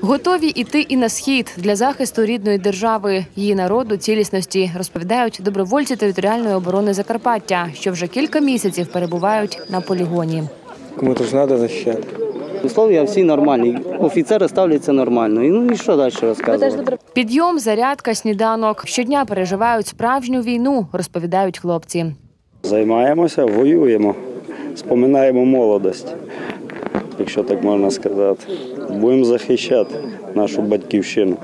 Готові іти і на схід для захисту рідної держави, її народу, цілісності, розповідають добровольці територіальної оборони Закарпаття, що вже кілька місяців перебувають на полігоні. Кому-то ж треба захищати. Условия всі нормальні. Офіцери ставляться нормально. І ну і що далі розказувати? Підйом, зарядка, сніданок щодня переживають справжню війну, розповідають хлопці. Займаємося, воюємо, споминаємо молодость, якщо так можна сказати. Будемо захищати нашу батьківщину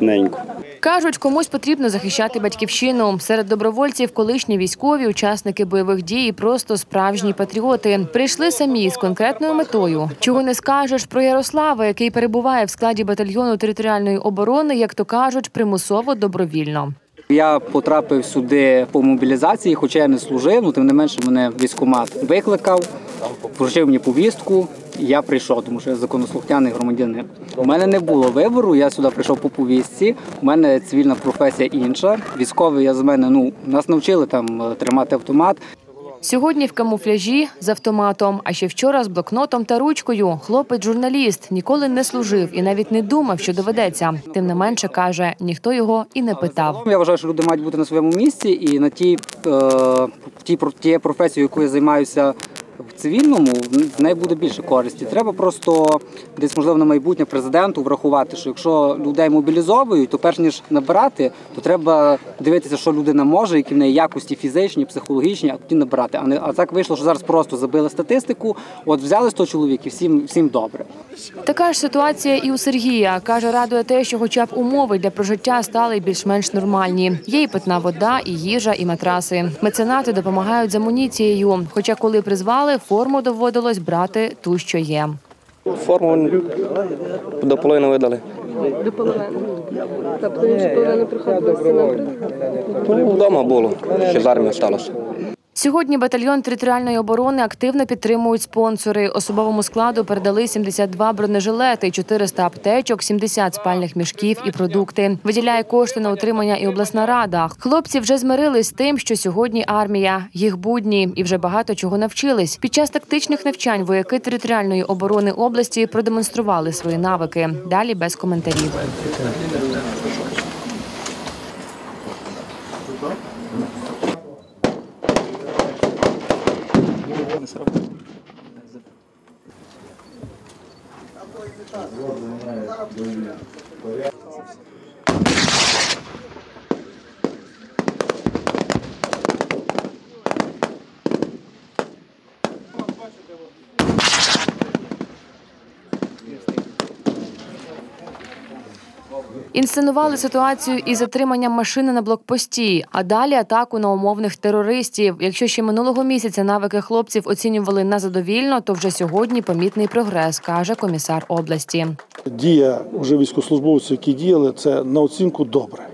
неньку. Кажуть, комусь потрібно захищати батьківщину. Серед добровольців колишні військові, учасники бойових дій, і просто справжні патріоти. Прийшли самі з конкретною метою. Чого не скажеш про Ярослава, який перебуває в складі батальйону територіальної оборони, як то кажуть, примусово добровільно. Я потрапив сюди по мобілізації, хоча я не служив, ну тим не менше мене військкомат викликав, вручив мені повістку. Я прийшов, тому що я законослухняний громадянин. У мене не було вибору. Я сюди прийшов по повістці. У мене цивільна професія інша. Військовий я з мене ну нас навчили там е, тримати автомат. Сьогодні в камуфляжі з автоматом, а ще вчора з блокнотом та ручкою. Хлопець журналіст ніколи не служив і навіть не думав, що доведеться. Тим не менше каже, ніхто його і не питав. Я вважаю, що люди мають бути на своєму місці і на тій е, тій про- тією професією, якою я займаюся в цивільному, в неї буде більше користі. Треба просто десь можливо на майбутнє президенту врахувати, що якщо людей мобілізовують, то перш ніж набирати, то треба дивитися, що людина може, які в неї якості фізичні, психологічні, а тоді набирати. А не а так вийшло, що зараз просто забили статистику. От взяли 100 чоловік і всім всім добре. Така ж ситуація і у Сергія. Каже, радує те, що хоча б умови для прожиття стали більш-менш нормальні. Є і питна вода, і їжа, і матраси. Меценати допомагають з амуніцією. Хоча, коли призвали, форму доводилось брати ту, що є. Форму до половини видали. До половини. Тобто іншу половину приходилося на Ну, вдома було, ще з армії сталося. Сьогодні батальйон територіальної оборони активно підтримують спонсори. Особовому складу передали 72 бронежилети, 400 аптечок, 70 спальних мішків і продукти. Виділяє кошти на утримання і обласна рада. Хлопці вже змирились з тим, що сьогодні армія, їх будні і вже багато чого навчились. Під час тактичних навчань вояки територіальної оборони області продемонстрували свої навики. Далі без коментарів. Бачите, Інсценували ситуацію із затриманням машини на блокпості, а далі атаку на умовних терористів. Якщо ще минулого місяця навики хлопців оцінювали на задовільно, то вже сьогодні помітний прогрес, каже комісар області. Дія вже військовослужбовців, які діяли, це на оцінку добре.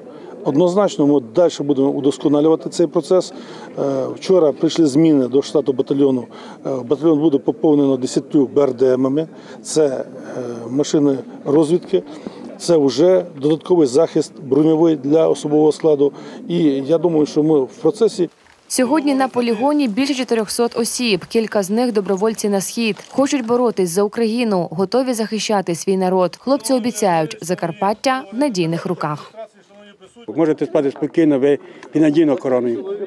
Однозначно, ми далі будемо удосконалювати цей процес. Е, Вчора прийшли зміни до штату батальйону. Е, Батальйон буде поповнено 10 БРДМами. Це е, машини розвідки. Це вже додатковий захист броньовий для особового складу. І я думаю, що ми в процесі Сьогодні на полігоні більше 400 осіб. Кілька з них добровольці на схід. Хочуть боротись за Україну, готові захищати свій народ. Хлопці обіцяють, Закарпаття в надійних руках. Можете спати спокійно, ви під надійною короною.